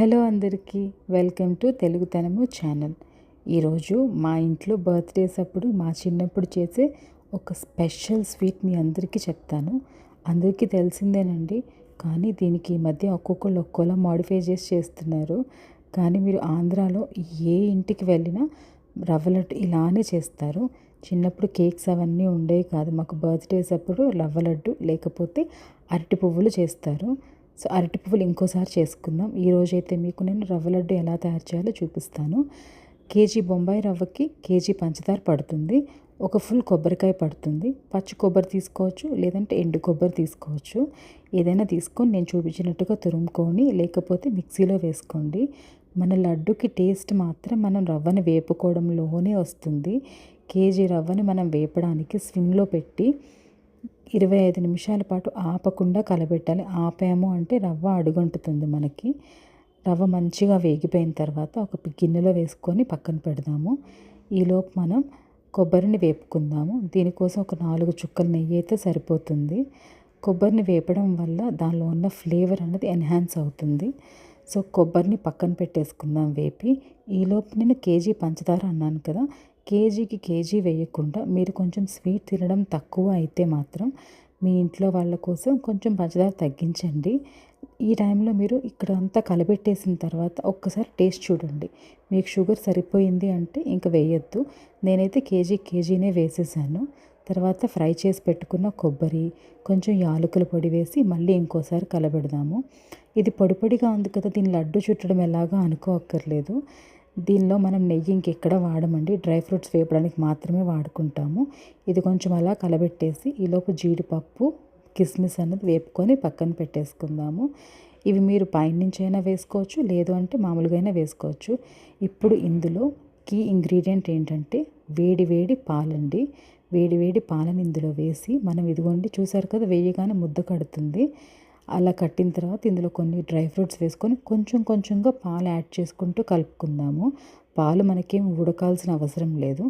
Hello అందరికీ welcome to తెలుగుతనము channel. ఈరోజు మా ఇంట్లో బర్త్డేస్ అప్పుడు మా చిన్నప్పుడు చేసే ఒక స్పెషల్ స్వీట్ మీ అందరికీ చెప్తాను. అందరికీ తెలిసిందేనండి కానీ దీనికి ఈ మధ్య ఒక్కొక్కళ్ళు ఒక్కోలా మాడిఫై చేసి చేస్తున్నారు. కానీ మీరు ఆంధ్రాలో ఏ ఇంటికి వెళ్ళినా రవ్వ లడ్డు ఇలానే చేస్తారు. చిన్నప్పుడు కేక్స్ అవన్నీ ఉండేవి కాదు. మాకు బర్త్డేస్ అప్పుడు రవ్వ లడ్డు లేకపోతే అరటి పువ్వులు చేస్తారు. సో అరటి పువ్వులు ఇంకోసారి చేసుకుందాం. ఈరోజు అయితే మీకు నేను రవ్వ లడ్డు ఎలా తయారు చేయాలో చూపిస్తాను. కేజీ బొంబాయి రవ్వకి కేజీ పంచదార పడుతుంది. ఒక ఫుల్ కొబ్బరికాయ పడుతుంది. పచ్చి కొబ్బరి తీసుకోవచ్చు లేదంటే ఎండు కొబ్బరి తీసుకోవచ్చు. ఏదైనా తీసుకొని నేను చూపించినట్టుగా తురుముకొని లేకపోతే మిక్సీలో వేసుకోండి. మన లడ్డుకి టేస్ట్ మాత్రం మనం రవ్వని వేపుకోవడంలోనే వస్తుంది. కేజీ రవ్వని మనం వేపడానికి స్విమ్లో పెట్టి ఇరవై ఐదు నిమిషాల పాటు ఆపకుండా కలబెట్టాలి. ఆపాము అంటే రవ్వ అడుగంటుతుంది మనకి. రవ్వ మంచిగా వేగిపోయిన తర్వాత ఒక గిన్నెలో వేసుకొని పక్కన పెడదాము. ఈలోపు మనం కొబ్బరిని వేపుకుందాము. దీనికోసం ఒక నాలుగు చుక్కల నెయ్యి అయితే సరిపోతుంది. కొబ్బరిని వేపడం వల్ల దానిలో ఉన్న ఫ్లేవర్ అనేది ఎన్హాన్స్ అవుతుంది. సో కొబ్బరిని పక్కన పెట్టేసుకుందాం వేపి. ఈలోపు నేను కేజీ పంచదార అన్నాను కదా కేజీకి కేజీ వేయకుండా మీరు కొంచెం స్వీట్ తినడం తక్కువ అయితే మాత్రం మీ ఇంట్లో వాళ్ళ కోసం కొంచెం పంచదార తగ్గించండి. ఈ టైంలో మీరు ఇక్కడ అంతా కలబెట్టేసిన తర్వాత ఒక్కసారి టేస్ట్ చూడండి. మీకు షుగర్ సరిపోయింది అంటే ఇంకా వేయొద్దు. నేనైతే కేజీ కేజీనే వేసేసాను. తర్వాత ఫ్రై చేసి పెట్టుకున్న కొబ్బరి కొంచెం యాలకుల పొడి వేసి మళ్ళీ ఇంకోసారి కలబెడదాము. ఇది పొడి పొడిగా ఉంది కదా దీని లడ్డు చుట్టడం ఎలాగా అనుకోక్కర్లేదు. దీనిలో మనం నెయ్యి ఇంకెక్కడ వాడమండి? డ్రై ఫ్రూట్స్ వేపడానికి మాత్రమే వాడుకుంటాము. ఇది కొంచెం అలా కలబెట్టేసి ఈలోపు జీడిపప్పు కిస్మిస్ అన్నది వేపుకొని పక్కన పెట్టేసుకుందాము. ఇవి మీరు పైనుంచి అయినా వేసుకోవచ్చు లేదు అంటే మామూలుగా అయినా వేసుకోవచ్చు. ఇప్పుడు ఇందులో కీ ఇంగ్రీడియంట్ ఏంటంటే వేడి వేడి పాలండి. వేడి వేడి పాలను ఇందులో వేసి మనం ఇదిగోండి చూసారు కదా వేయగానే ముద్ద కడుతుంది. అలా కట్టిన తర్వాత ఇందులో కొన్ని డ్రై ఫ్రూట్స్ వేసుకొని కొంచెం కొంచెంగా పాలు యాడ్ చేసుకుంటూ కలుపుకుందాము. పాలు మనకేం ఉడకాల్సిన అవసరం లేదు.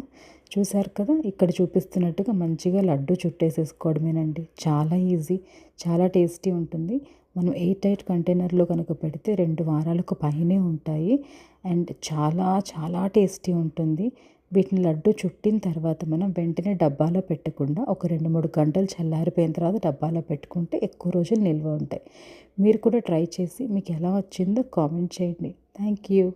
చూశారు కదా ఇక్కడ చూపిస్తున్నట్టుగా మంచిగా లడ్డు చుట్టేసేసుకోవడమేనండి. చాలా ఈజీ చాలా టేస్టీ ఉంటుంది. మనం ఎయిట్ ఎయిట్ కంటైనర్లో కనుక పెడితే రెండు వారాలకు పైనే ఉంటాయి. అండ్ చాలా చాలా టేస్టీ ఉంటుంది. వీటిని లడ్డు చుట్టిన తర్వాత మనం వెంటనే డబ్బాలో పెట్టకుండా ఒక రెండు మూడు గంటలు చల్లారిపోయిన తర్వాత డబ్బాలో పెట్టుకుంటే ఎక్కువ రోజులు నిల్వ ఉంటాయి. మీరు కూడా ట్రై చేసి మీకు ఎలా వచ్చిందో కామెంట్ చేయండి. Thank you.